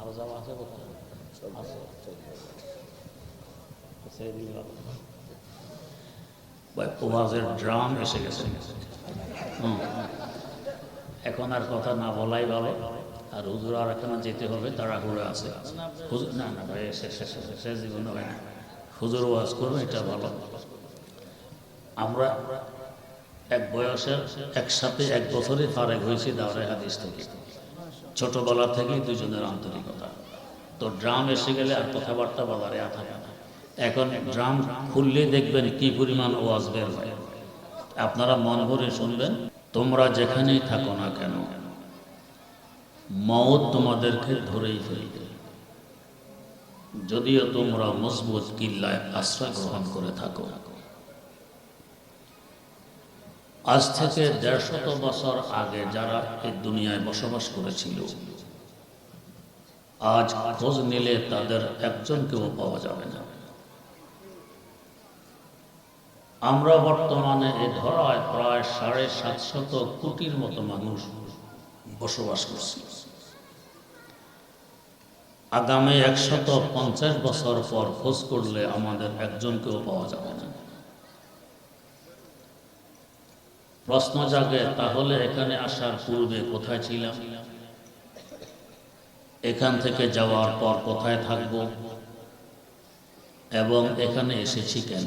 আরও যাওয়া আছে কোথাও আছে ছেড়ে দিলে ভালো। ওয়াজের ড্রাম এসে গেছে এখন আর কথা না বলাই ভালো আর হুজুর আর এখানে যেতে হবে তারা ঘুরে আছে হুজুর না না ভাই শেষ জীবন হয় না হুজুর ওয়াজ করবে এটা ভালো আমরা এক বয়সের একসাথে এক বছরে ফারেক হয়েছি দাওরে হাদিস থেকে ছোটবেলা থেকেই দুজনের আন্তরিকতা। তো ড্রাম এসে গেলে আর কথাবার্তা বলার আর থাকে না। এখন ড্রাম খুললে দেখবেন কি পরিমাণ ওয়াজ বের হয়। আপনারা মন ভরে শুনবেন, তোমরা যেখানেই থাকো না কেন মত তোমাদেরকে ধরেই ফেলবে। যদিও তোমরা মজবুত কিল্লায় আশ্রয় গ্রহণ করে থাকো। আজ থেকে দেড়শত বছর আগে যারা এই দুনিয়ায় বসবাস করেছিল, আজ খোঁজ নিলে তাদের একজনকেও পাওয়া যাবে না। আমরা বর্তমানে এ ধরায় প্রায় সাড়ে সাতশত কোটির মতো মানুষ বসবাস করছি। আগামী একশত পঞ্চাশ বছর পর খোঁজ করলে আমাদের একজনকেও পাওয়া যাবে না। প্রশ্ন জাগে, তাহলে এখানে আসার পূর্বে কোথায় ছিলাম? এখান থেকে যাওয়ার পর কোথায় থাকব? এবং এখানে এসেছি কেন?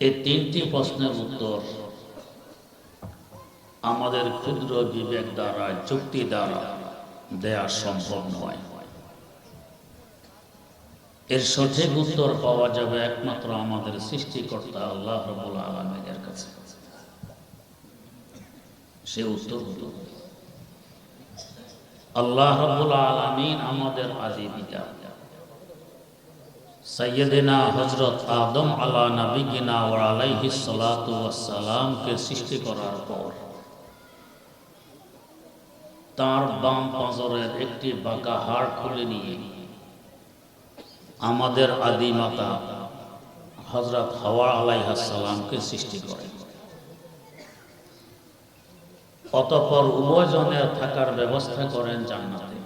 এই তিনটি প্রশ্নের উত্তর আমাদের ক্ষুদ্র বিবেক দ্বারা, যুক্তি দ্বারা দেয়া সম্ভব নয়। এর সঠিক উত্তর পাওয়া যাবে একমাত্র আমাদের সৃষ্টিকর্তা আল্লাহ রবুল আলমের কাছে। সে উত্তর হল, আল্লাহ রবুল আলমিন আমাদের আদি পিতা সৈয়দিনা হজরত আদম আলা নবীনা ও আলাইহি সালাতু ওয়াসসালামকে সৃষ্টি করার পর, তার বাম পাঁজরের একটি বাঁকা হাড় খুলে নিয়ে আমাদের আদি মাতা হজরত হাওয়া আলাইহাসালামকে সৃষ্টি করে। অতপর উভয়জনের থাকার ব্যবস্থা করেন জান্নাতে।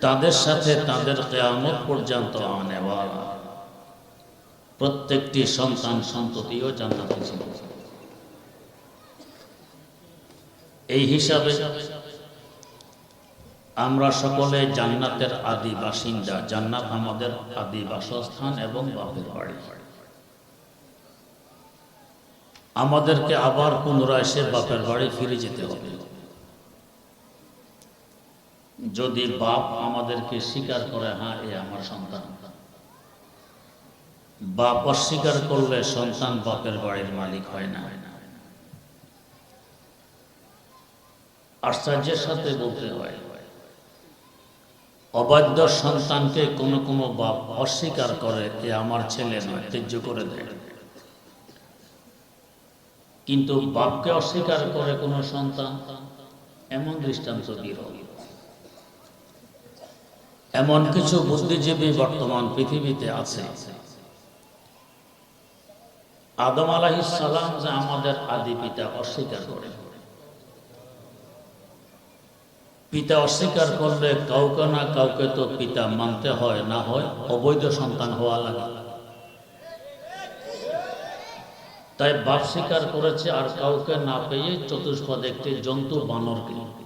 তাদের সাথে তাদের কেয়ামত পর্যন্ত আনেওয়ার প্রত্যেকটি সন্তান সন্ততিও জান্নাতে ছিল। এই হিসাবে আমরা সকলে জান্নাতের আদি বাসিন্দা জান্নাত আমাদের আদি বাসস্থান এবং বাপের বাড়ি আমাদেরকে আবার পুনরায় সে বাপের বাড়ি ফিরে যেতে হবে। যদি বাপ আমাদেরকে স্বীকার করে হ্যাঁ এ আমার সন্তান। বাপ অস্বীকার করলে সন্তান বাপের বাড়ির মালিক হয় না। আশ্চর্যের সাথে বলতে হয় অবাধ্য সন্তানকে কোনো কোনো বাপ অস্বীকার করে, এ আমার ছেলে নয় করে দেয় কিন্তু বাপকে অস্বীকার করে কোনো সন্তান, এমন দৃষ্টান্ত এমন কিছু বুদ্ধিজীবী বর্তমান পৃথিবীতে আছে। আদম আলাহিস সালাম যে আমাদের আদি পিতা অস্বীকার করে। পিতা অস্বীকার করলে কাউকে না কাউকে তো পিতা মানতে হয়, না হয়, অবৈধ সন্তান হওয়া লাগে। তাই বাপ স্বীকার করেছে, আর কাউকে না পেয়ে চতুষ্পদ একটি জন্তু বানর বানরকে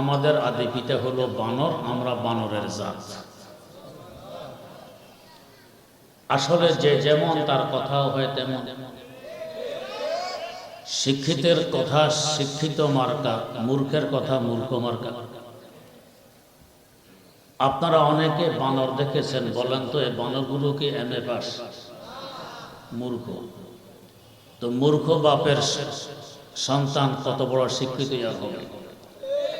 আমাদের আদি পিতা হলো বানর, আমরা বানরের জাত। আসলে যে যেমন তার কথাও হয় তেমন। শিক্ষিতের কথা শিক্ষিত মার্কা, মূর্খের কথা মূর্খ মার্কা। আপনারা অনেকে বানর দেখেছেন, বলেন তো, এই বানরগুলো কি এম এ পাস? মূর্খ। তো মূর্খ বাপের সন্তান কত বড় শিক্ষিত হবে?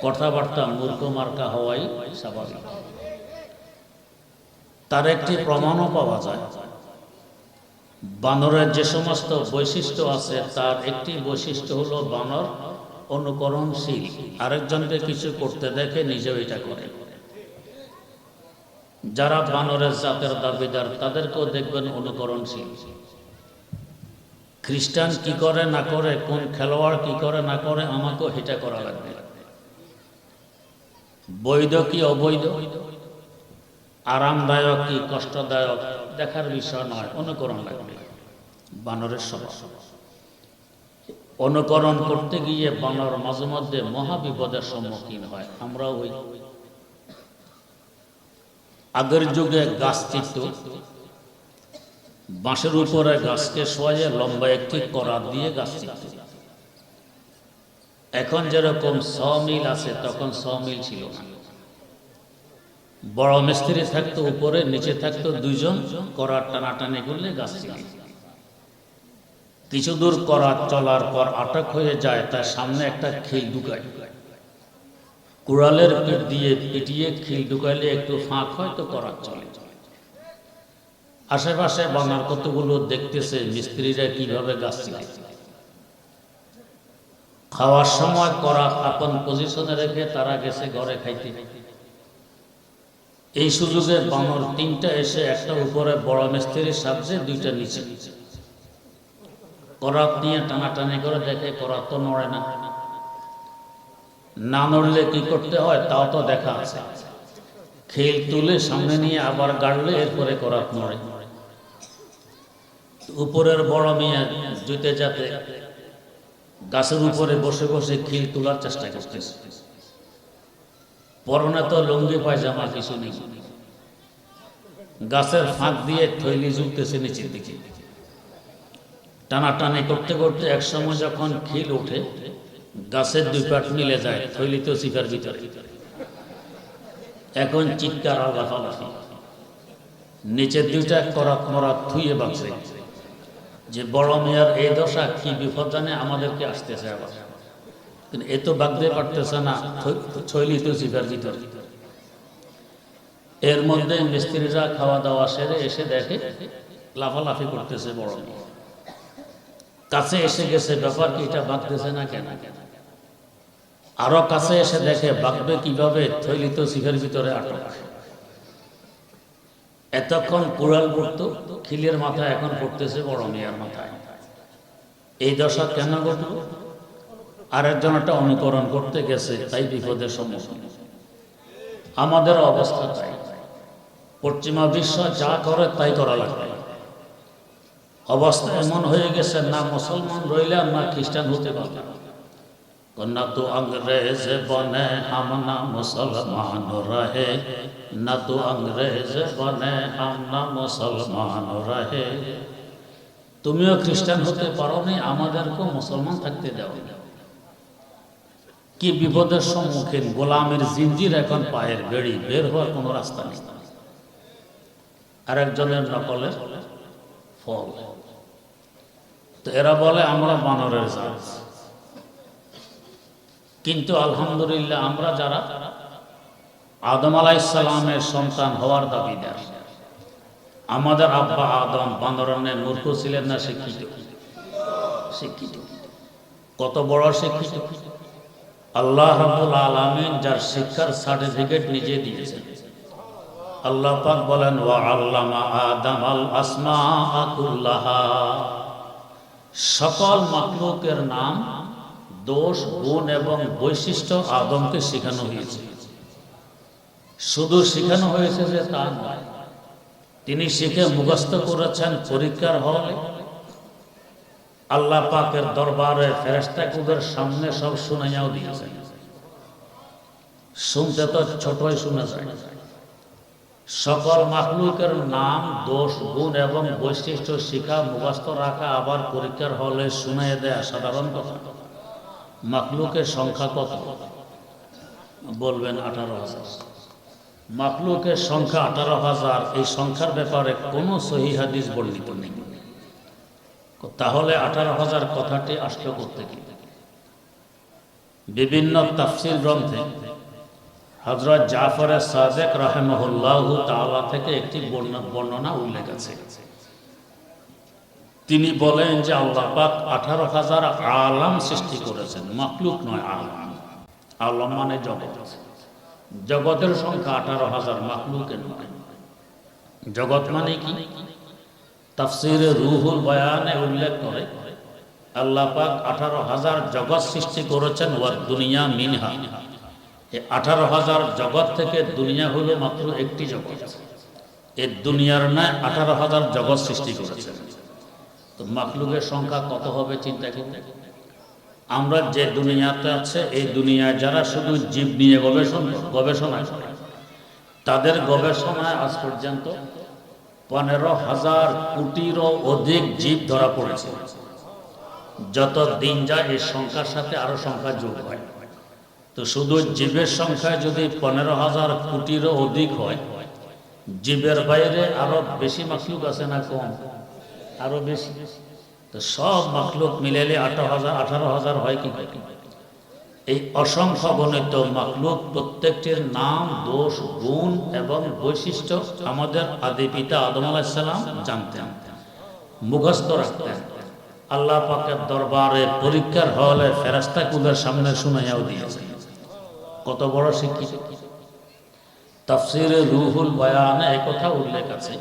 কথাবার্তা মূর্খ মার্কা হওয়াই স্বাভাবিক। তার একটি প্রমাণও পাওয়া যায়। বানরের যে সমস্ত বৈশিষ্ট্য আছে, তার একটি বৈশিষ্ট্য হলো বানর অনুকরণশীল। আরেকজনকে কিছু করতে দেখে নিজেও এটা করে। যারা বানরের জাতের দাবিদার, তাদেরকেও দেখবেন অনুকরণশীল। খ্রিস্টান কি করে, না করে, কোন খেলোয়াড় কি করে, না করে, আমাকেও হেটা করা লাগবে। বৈধ কি অবৈধ? আরামদায়ক কি কষ্টদায়ক? দেখার বিষয় নয়, অনুকরণ লাগবে। বানরের স্বভাব। অনুকরণ করতে গিয়ে বানর মাঝে মধ্যে মহাবিপদের সম্মুখীন হয়। আমরাও ওই আগের যুগে গাছ চিত্ত বাঁশের উপরে গাছকে শোয়ে লম্বা একটি করাত দিয়ে গাছ চিত্ত এখন যেরকম ছ মিল আছে, তখন ছ মিল ছিল না। বড় মিস্ত্রি থাকতো উপরে, নিচে থাকতো দুইজন, করার টানাটানি করলে গাছ কিছু দূর করার চলার পর আটক হয়ে যায়, তার সামনে একটা খিল ঢুকায়। কুড়ালের পিঠ দিয়ে পিটিয়ে খিল ঢুকাইলে একটু ফাঁক হয় তো করার চলে। আশেপাশে বাংলার কতগুলো দেখতেছে, মিস্ত্রিরা কীভাবে গাছ খাওয়ার সময় করা আপন পজিশনে রেখে তারা গেছে ঘরে খাইতে খাইতে। এই সুযোগে বানর তিনটা এসে একটা উপরে বড় মিস্ত্রির সাহায্যে দুইটা নিচে করাত নিয়ে টানাটানি করে দেখে করাত তো নড়ে না। না নড়লে কি করতে হয় তাও তো দেখা আছে। খেল তুলে সামনে নিয়ে আবার গাড়লে এরপরে করাত নড়ে। উপরের বড় মেয়ে জুতে যাতে গাছের উপরে বসে বসে খিল তোলার চেষ্টা করতেছে। পরনে তো লুঙ্গি, পায়জামা, কিছু নেই। গাছের ফাঁক দিয়ে থৈলি ঝুলতেছে নিচের দিকে। টানাটানি করতে করতে এক সময় যখন খিল ওঠে, গাছের দুই পাট মিলে যায় থৈলি তো শিকার ভিতরে। এখন চিৎকার আর লাফালাফি নিচের দুইটা করাত মরাত থুয়ে বাঁচে। যে বড় মেয়ার এই দশা কি বিপদ জানে আমাদেরকে আসতেছে আবার। কিন্তু এ তো পারতেছে না ছয়লি তো শিকার ভিতরে। এর মধ্যে মিস্ত্রিরা খাওয়া দাওয়া সেরে এসে দেখে লাফালাফি করতেছে বড় কাছে এসে গেছে, ব্যাপার কি, এটা বাঁকতেছে না কেন? আরও কাছে এসে দেখে বাঁকবে কীভাবে থৈলিত শিখের ভিতরে আটক। এতক্ষণ কুড়াল পড়তো, খিলের মাথায় এখন পড়তেছে বড় মেয়ের মাথায়। এই দশা কেন ঘটল? আরেকজন একটা অনুকরণ করতে গেছে তাই বিপদের সম্মুখীন আমাদের অবস্থা তাই পশ্চিমা বিশ্ব যা করে তাই করা লাগবে অবস্থা এমন হয়ে গেছে না মুসলমান রইলে আর না খ্রিস্টান হতে পারবে না তো अंग्रेज बने हम ना मुसलमान रहे न तो अंग्रेज बने हम ना मुसलमान रहे তুমিও খ্রিস্টান হতে পারো নি আমাদেরকেও মুসলমান থাকতে দাও কি বিপদের সম্মুখীন? গোলামের জিঞ্জির এখন পায়ের বেড়ি, বের হওয়ার কোনো রাস্তা নেই। আরেকজনের নকলের ফল। তো এরা বলে, আমরা বানরের জাত। কিন্তু আলহামদুলিল্লাহ, আমরা যারা আদম আলাইসালামের সন্তান হওয়ার দাবিদার আমাদের আব্বা আদম বান্দরনের মূর্খ ছিলেন না, শিক্ষিত। শিক্ষিত। কত বড় শিক্ষিত? আল্লাহ রাবুল আলমিন যার শিক্ষার সার্টিফিকেট নিজে দিয়েছেন। আল্লাহ পাক বলেন, ওয়া আল্লামা আদম আল আসমা সকল মাকলুকের নাম, দোষ, গুণ এবং বৈশিষ্ট্য আদমকে শেখানো হয়েছে। শুধু শেখানো হয়েছে যে তা নয়, তিনি শিখে মুখস্থ করেছেন পরীক্ষার হলে। আল্লাহ পাকের দরবারে ফেরেস্তাকুদের সামনে সব শুনাইয়াও দিয়েছে। শুনতে তো ছোটই শোনা যায়। সকল মাখলুকের নাম, দোষ, গুণ এবং বৈশিষ্ট্য শিখা মুখস্থ রাখা আবার পরীক্ষার হলে শুনাই দেয়া সাধারণ কথা। মাখলুকের সংখ্যা কত? বলবেন আঠারো হাজার। মাখলুকের সংখ্যা আঠারো হাজার। এই সংখ্যার ব্যাপারে কোনো সহি হাদিস বর্ণিত নেই। তাহলে আঠারো হাজার কথাটি আসলো করতে কি বিভিন্ন তাফসির গ্রন্থে হজরত জাফর সাদেক রাহেমহুল্লাহ তাআলা থেকে একটি বর্ণনা উল্লেখ আছে। তিনি বলেন যে আল্লাহ পাক আঠারো হাজার আলাম সৃষ্টি করেছেন মাকলুক নয় আলাম। আলম মানে জগৎ। জগতের সংখ্যা আঠারো হাজার মাকলুকের নয়। জগৎ মানে কি? তাফসিরে রুহুল বয়ানে উল্লেখ করে, আল্লাহ পাক আঠারো হাজার জগৎ সৃষ্টি করেছেন ওয়ার দুনিয়া মিনহা। এই আঠারো হাজার জগৎ থেকে দুনিয়া হলো মাত্র একটি জগৎ। এ দুনিয়ার নয় আঠারো হাজার জগৎ সৃষ্টি করেছেন। তো মাকলুকের সংখ্যা কত হবে চিন্তা করতে আমরা যে দুনিয়াতে আছে, এই দুনিয়ায় যারা শুধু জীব নিয়ে গবেষণা গবেষণা তাদের গবেষণায় আজ পর্যন্ত পনেরো হাজার কোটিরও অধিক জীব ধরা পড়েছে। যত দিন যায় এই সংখ্যার সাথে আরও সংখ্যা যোগ হয়। তো শুধু জীবের সংখ্যা যদি পনেরো হাজার কোটিরও অধিক হয়, জীবের বাইরে আরও বেশি মাখলুক আছে না কম? আরও বেশি। তো সব মাখলুক মিলালে আঠারো হাজার আঠারো হাজার হয় কি? করে? এই অসংখ্য গণিত মাখলুক প্রত্যেকটির নাম, দোষ, গুণ এবং বৈশিষ্ট্য আমাদের আদি পিতা আদম আলাহিসাল্লাম জানতেন, মুখস্থ রাখতেন। আল্লাহ পাকের দরবারে পরীক্ষার হলে ফেরাস্তা কুলের সামনে শুনাইয়াও দিয়েছেন কত বড় শিক্ষিত। তাফসিরে রুহুল বয়ানে একথা উল্লেখ আছে,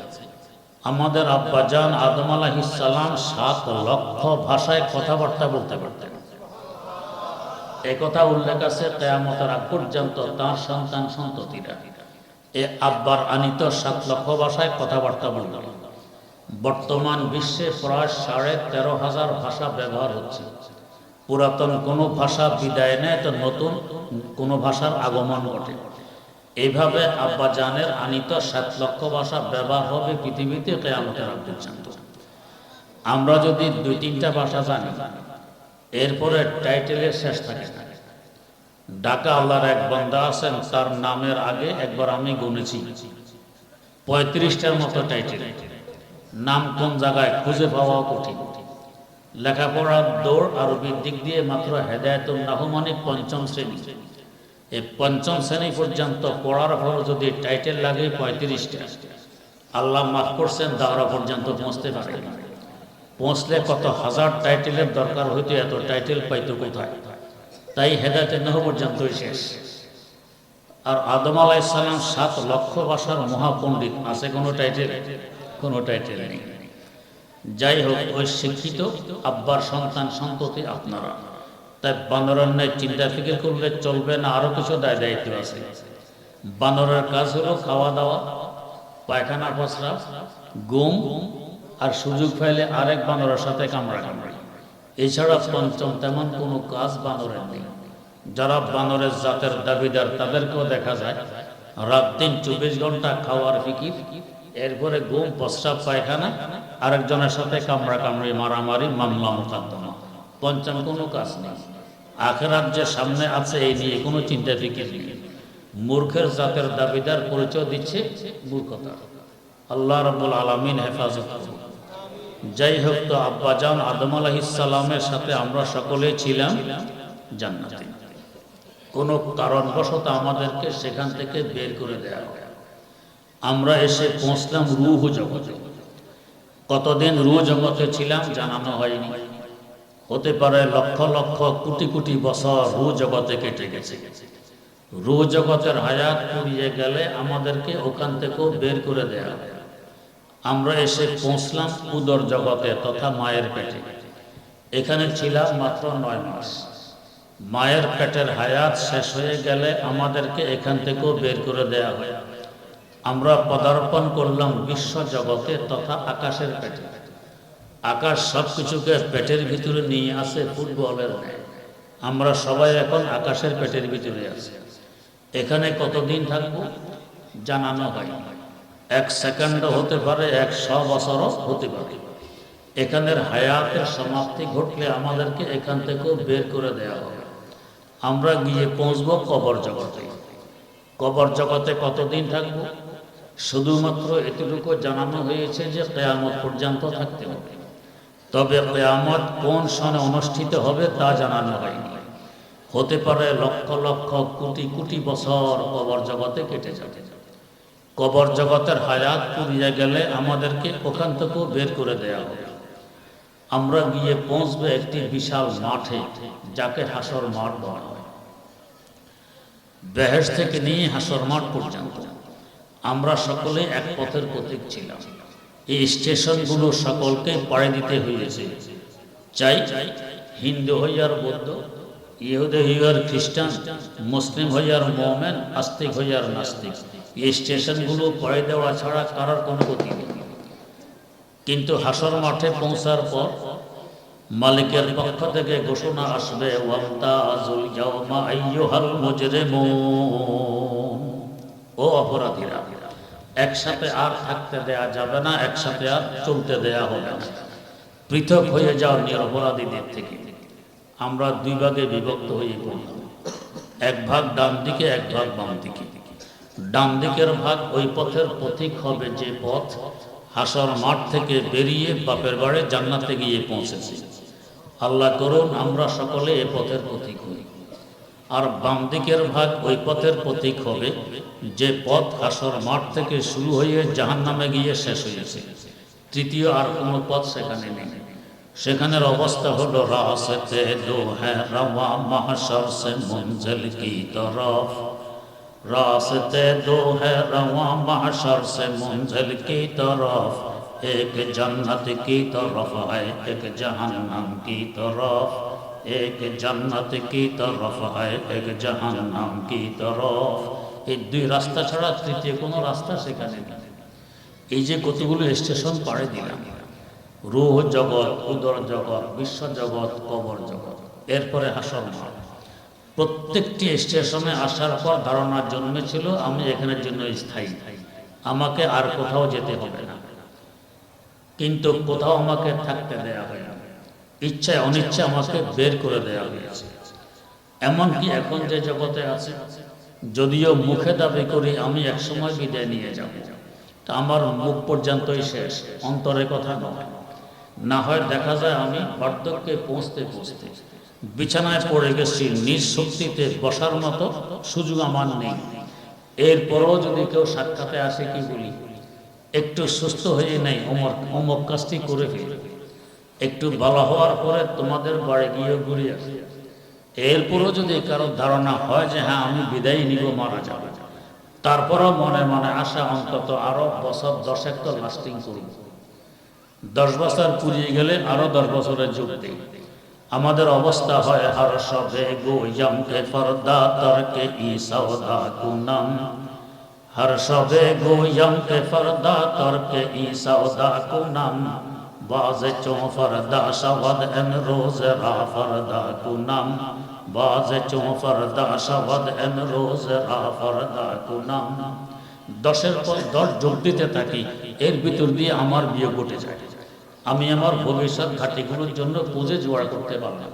আমাদের আব্বাজান আদম আলাহিসাল্লাম সাত লক্ষ ভাষায় কথাবার্তা বলতে পারতেন। একথা উল্লেখ আছে কেয়ামতের আগ পর্যন্ত তার সন্তান সন্ততিরা। এ আব্বার আনিত সাত লক্ষ ভাষায় কথাবার্তা বলল। বর্তমান বিশ্বে প্রায় সাড়ে তেরো হাজার ভাষা ব্যবহার হচ্ছে। পুরাতন কোনো ভাষা বিদায় নেয় তো নতুন কোনো ভাষার আগমন ঘটে। এইভাবে আব্বা জানের আনিত সাত লক্ষ ভাষা ব্যবহার হবে পৃথিবীতে কেয়ামতের আগ পর্যন্ত। আমরা যদি দুই তিনটা ভাষা জানি এরপরে টাইটেলের শেষ থাকে। ঢাকা আল্লাহর এক বান্দা আছেন, তার নামের আগে একবার আমি গুনেছি। পঁয়ত্রিশটার মতো টাইটেল। নাম কোন জায়গায় খুঁজে পাওয়া কঠিন। লেখাপড়ার দৌড়, আরবির দিক দিয়ে মাত্র হেদায়তুল নাহমানি পঞ্চম শ্রেণি। এই পঞ্চম শ্রেণি পর্যন্ত পড়ার পর যদি টাইটেল লাগে পঁয়ত্রিশটা। আল্লাহ মাফ করছেন, দাওরা পর্যন্ত পৌঁছতে পারে না। পৌঁছলে কত হাজার টাইটেলের দরকার হইতো, এত টাইটেল পাইতো কোথায়? তাই হেদায়তে নহ পর্যন্তই শেষ। আর আদম আলাইসালাম সাত লক্ষ ভাষার মহাপণ্ডিত, আছে কোনো টাইটেল? কোনো টাইটেল নেই। যাই হোক, ওই শিক্ষিত আব্বার সন্তান সন্ততি আপনারা। তাই বানরের ন্যায় চিন্তা ফিকির করলে চলবে না, আরও কিছু দায় দায়িত্ব আছে। বানরের কাজ হলো খাওয়া দাওয়া, পায়খানা পচরা গুম আর সুযোগ পাইলে আরেক বানরের সাথে কামড়া কামড়ি এছাড়া পঞ্চম তেমন কোনো কাজ বানরের নেই। যারা বানরের জাতের দাবিদার তাদেরকেও দেখা যায়, রাত দিন চব্বিশ ঘণ্টা খাওয়ার ফিকির, এরপরে গুম প্রস্রাব, পায়খানা, আরেকজনের সাথে কামড়া কামড়ি মারামারি, মামলা, মোকদ্দমা। পঞ্চম কোনো কাজ নেই। আখেরাত যে সামনে আছে, এই নিয়ে কোনো চিন্তা, ফিকির নেই। মূর্খের জাতের দাবিদার পরিচয় দিচ্ছে মূর্খতা। আল্লাহ রব্বুল আলমিন হেফাজত যাই হোক তো আব্বাজান আদম আলাহিসাল্লামের সাথে আমরা সকলেই ছিলাম জান্নাতে। কোনো কারণবশত আমাদেরকে সেখান থেকে বের করে দেওয়া হয়। আমরা এসে পৌঁছলাম রুহ জগতে। কতদিন রুহ জগতে ছিলাম জানানো হয়নি। হতে পারে লক্ষ লক্ষ কোটি কোটি বছর রু জগতে কেটে গেছে। রু জগতের হায়াত পুড়িয়ে গেলে আমাদেরকে ওখান থেকেও বের করে দেয়া হয়। আমরা এসে পৌঁছলাম উদর জগতে তথা মায়ের পেটে। এখানে ছিলাম মাত্র নয় মাস। মায়ের পেটের হায়াত শেষ হয়ে গেলে আমাদেরকে এখান থেকেও বের করে দেয়া হয়। আমরা পদার্পণ করলাম বিশ্ব জগতে তথা আকাশের পেটে। আকাশ সব কিছুকে পেটের ভিতরে নিয়ে আসে ফুটবলের আমরা সবাই এখন আকাশের পেটের ভিতরে আছি। এখানে কতদিন থাকব জানানো হয় এক সেকেন্ড হতে পারে একশো বছরও হতে পারে। এখানের হায়াতের সমাপ্তি ঘটলে আমাদেরকে এখান থেকেও বের করে দেওয়া হবে। আমরা গিয়ে পৌঁছবো কবর জগতে। কবর জগতে কতদিন থাকব? শুধুমাত্র এতটুকু জানানো হয়েছে যে কেয়ামত পর্যন্ত থাকতে হবে। তবে কেয়ামত কোন সনে অনুষ্ঠিত হবে তা জানানো হয়নি। হতে পারে লক্ষ লক্ষ কোটি কোটি বছর কবর জগতে কেটে যাবে। কবর জগতের হায়াত পুড়িয়ে গেলে আমাদেরকে ওখান থেকেও বের করে দেয়া হবে। আমরা গিয়ে পৌঁছবে একটি বিশাল মাঠে, যাকে হাসর মাঠ বলা হয়। বেহেস থেকে নিয়ে হাসর মাঠ পর্যন্ত আমরা সকলে এক পথের প্রতীক ছিলাম। এই স্টেশনগুলো সকলকে পাড়ে দিতে হয়েছে চাই হিন্দু হইয়ার বৌদ্ধ, ইহুদে হইয়ার খ্রিস্টান, মুসলিম হইয়ার মোমেন, আস্তিক হইয়ার নাস্তিক। এই স্টেশনগুলো পড়ে দেওয়া ছাড়া কারোর কোনো গতি নেই। কিন্তু হাসর মাঠে পৌঁছার পর মালিকের পক্ষ থেকে ঘোষণা আসবে ও অপরাধীরা, একসাথে আর থাকতে দেয়া যাবে না, একসাথে আর চলতে দেয়া হবে না। পৃথক হয়ে যাও নিরপরাধীদের থেকে। আমরা দুই ভাগে বিভক্ত হয়ে পড়লাম। এক ভাগ ডান দিকে, এক ভাগ বাম দিকে। ডান দিকের ভাগ ওই পথের পথিক হবে যে পথ। হাসর মাঠ থেকে বেরিয়ে বাপের বাড়ি জান্নাতে গিয়ে পৌঁছেছে। আল্লাহ করুন আমরা সকলে এ পথের পথিক হই। আর বাম দিকের ভাগ ওই পথের প্রতীক হবে যে পথ হাসর মাঠ থেকে শুরু হয়ে জাহান নামে গিয়ে শেষ হয়েছে। তৃতীয় আর কোনো পথ সেখানে নেই। সেখানের অবস্থা হলো রাসতে দো হ্যাঁ রওয়া সে মঞ্জিল কি তরফ। रास्ते दो है रवा महशर से मंजिल की तरफ एक जन्नत की तरफ है एक जहन्नम की तरफ एक जन्नत की तरफ है एक जहन्नम की तरफ এই দুই রাস্তা ছাড়া তৃতীয় কোনো রাস্তা সেখানে নেই এই যে কতগুলো স্টেশন পাড়ে দিলাম রুহ জগৎ উদর জগৎ বিশ্ব জগৎ কবর জগৎ এরপরে হাসর মাঠ প্রত্যেকটি স্টেশনে আসার পর ধারণা জন্মেছিল, আমি এখানের জন্য স্থায়ী। আমাকে আর কোথাও যেতে হবে না। কিন্তু কোথাও আমাকে থাকতে দেয়া হয় না। ইচ্ছায় অনিচ্ছা আমাকে বের করে দেয়া হয়েছে। এমনকি এখন যে জগতে আছে, যদিও মুখে দাবি করি আমি একসময় বিদায় নিয়ে যাব। তা আমার মুখ পর্যন্তই শেষ, অন্তরে কথা নয়। না হয় দেখা যায় আমি বার্ধক্যে পৌঁছতে পৌঁছতে বিছানায় পড়ে গেছি, নিজ শক্তিতে বসার মতো সুযোগ আমার নেই। এরপরও যদি কেউ সাক্ষাতে আসে কি বলি? একটু সুস্থ হয়ে নেই, অমর, অমক কাজটি করে ফেলি। একটু ভালো হওয়ার পরে তোমাদের বাড়ি গিয়ে ঘুরে আসি। এরপরও যদি কারও ধারণা হয় যে হ্যাঁ আমি বিদায় নিব, মারা যাবে। তারপরও মনে মনে আশা অন্তত আরও বছর দশেক তো লাস্টিং করব দশ বছর পুড়িয়ে গেলে আরও দশ বছরের যুগ দিই। আমাদের অবস্থা হয় হর সবে গোয়ম কে ফরদা তরকে ই সৌদা কুনম। হর সবে গোয়ম কে ফরদা তরকে ই সৌদা কুনম। বাজ চো ফরদা শবদ এম রোজ রা ফরদা কুনম। বাজ চো ফরদা শবদ এম রোজ রা ফরদা কুনম। দশের পর দশ যোগ দিতে থাকি, এর ভিতর দিয়ে আমার বিয়ে ঘটে যায়। আমি আমার ভবিষ্যৎ ঘাটিগুলোর জন্য পুঁজে জোগাড় করতে পারলাম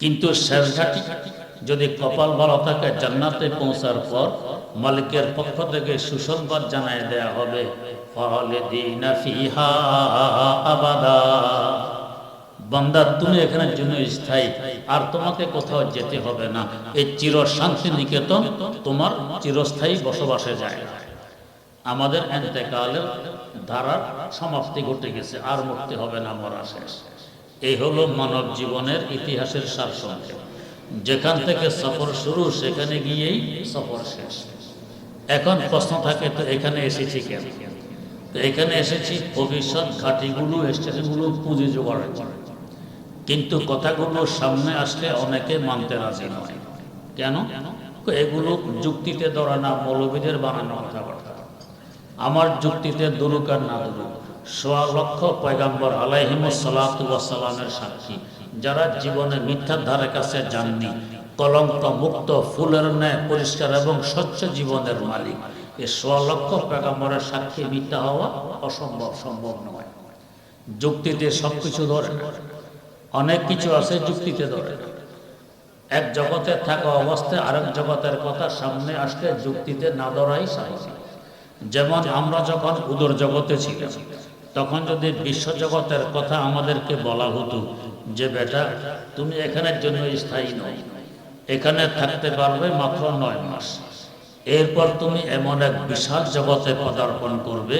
কিন্তু শেষ ঘাটি যদি কপাল ভালো থাকে, জান্নাতে পৌঁছার পর মালিকের পক্ষ থেকে সুসংবাদ জানায় দেয়া হবে বান্দা, তুমি এখানের জন্য স্থায়ী, আর তোমাকে কোথাও যেতে হবে না। এই চির শান্তি নিকেতন তোমার চিরস্থায়ী বসবাসে যায়। আমাদের এন্তেকালের ধারার সমাপ্তি ঘটে গেছে, আর মুক্তি হবে না মরা শেষ এই হলো মানব জীবনের ইতিহাসের সারসংক্ষেপ। যেখান থেকে সফর শুরু, সেখানে গিয়েই সফর শেষ। এখন প্রশ্ন থাকে, তো এখানে এসেছি কেন? তো এখানে এসেছি, ভবিষ্যৎ ঘাটিগুলো, স্টেশনগুলো পুঁজি জোগাড় জন্য। কিন্তু কথাগুলো সামনে আসলে অনেকে মানতে রাজি নয়। কেন? এগুলো যুক্তিতে ধরা না, মৌলবীদের বানানো কথাবার্তা। আমার যুক্তিতে দুরুক আর না দুরুক সোয়া লক্ষ পয়গাম্বর আলাইহিমসালামের সাক্ষী। যারা জীবনে মিথ্যার ধারে কাছে যাননি, কলঙ্ক মুক্ত, ফুলের ন্যায় পরিষ্কার এবং স্বচ্ছ জীবনের মালিক। এ সোয়া লক্ষ পয়গাম্বরের সাক্ষী মিথ্যা হওয়া অসম্ভব, সম্ভব নয়। যুক্তিতে সব কিছু ধরে। অনেক কিছু আছে যুক্তিতে ধরে। এক জগতে থাকা অবস্থায় আরেক জগতের কথা সামনে আসলে যুক্তিতে না ধরাই স্বাভাবিক। যেমন আমরা যখন উদর জগতে ছিলাম, তখন যদি বিশ্ব জগতের কথা আমাদেরকে বলা হতো যে, বেটা, তুমি এখানের জন্য স্থায়ী নয় এখানে থাকতে পারবে মাত্র নয় মাস। এরপর তুমি এমন এক বিশাল জগতে পদার্পণ করবে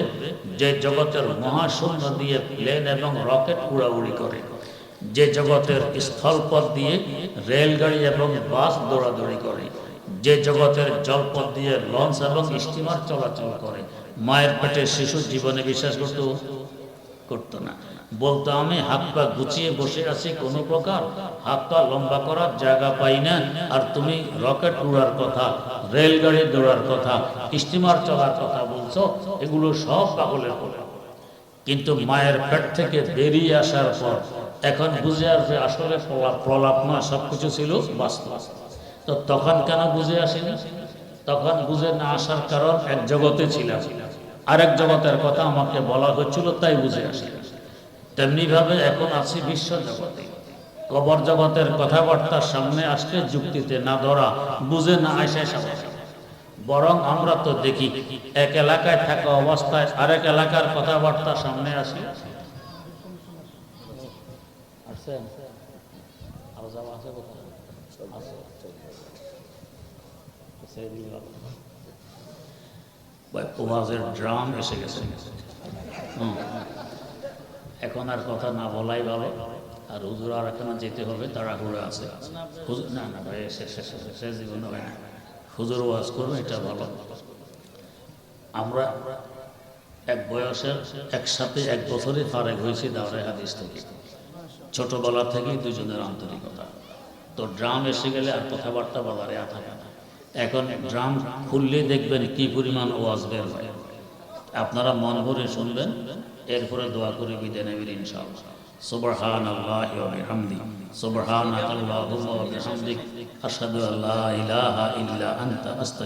যে, জগতের মহাশূন্য দিয়ে প্লেন এবং রকেট উড়াউড়ি করে। যে জগতের স্থলপথ দিয়ে রেলগাড়ি এবং বাস দৌড়াদৌড়ি করে। যে জগতের জলপথ দিয়ে লঞ্চ এবং স্টিমার চলাচল করে, মায়ের পেটে শিশুর জীবনে বিশ্বাস করত? করতো না। বলতো, আমি হাত পা গুছিয়ে বসে আছি কোনো প্রকার, হাত পা লম্বা করার জায়গা পাই না, আর তুমি রকেট উড়ার কথা, রেলগাড়ি দৌড়ার কথা, স্টিমার চলার কথা বলছো, এগুলো সব পাগলের কথা। কিন্তু মায়ের পেট থেকে বেরিয়ে আসার পর, এখন বুঝে আসবে আসলে প্রলাপ প্রলাপ নয় সব কিছু ছিল বাস্তব। তো তখন কেন বুঝে আসেনি তখন বুঝে না আসার কারণ এক জগতে ছিলাম আরেক জগতের কথা আমাকে বলা হচ্ছিল, তাই বুঝে তেমনি ভাবে এখন আছি বিশ্ব জগতে কবর জগতের কথাবার্তার সামনে আসলে যুক্তিতে না ধরা, বুঝে না আসে সমস্যা বরং আমরা তো দেখি, এক এলাকায় থাকা অবস্থায় আরেক এলাকার কথাবার্তা সামনে আসে আসছেন? আরও যাওয়া আছে কোথাও? আছে। দিলে ওয়াজের ড্রাম এসে গেছে। এখন আর কথা না বলাই ভালো। আর হুজুর আর এখানে যেতে হবে, তাড়াহুড়ো আছে। না না, ভাই, সে- সে জীবন হয় না। হুজুর ওয়াজ করবে, এটা ভালো। আমরা এক বয়সের একসাথে এক বছরে ফারেক হয়েছি দাওরাই হাদিস থেকে। ছোটবেলা থেকেই দুজনের আন্তরিকতা। তো ড্রাম এসে গেলে আর কথাবার্তা বলার আর থাকে না। এখন ড্রাম খুললে দেখবেন কি পরিমাণ ওয়াজ বের হয়। আপনারা মন ভরে শুনবেন, এরপরে দোয়া করে বিদায় নেবেন ইনশাআল্লাহ। সুবহান আল্লাহ বিহামদি সুবহানাক আল্লাহুম্মা ওয়া বিহামদিক, আশহাদু আল্লা ইলাহা ইল্লা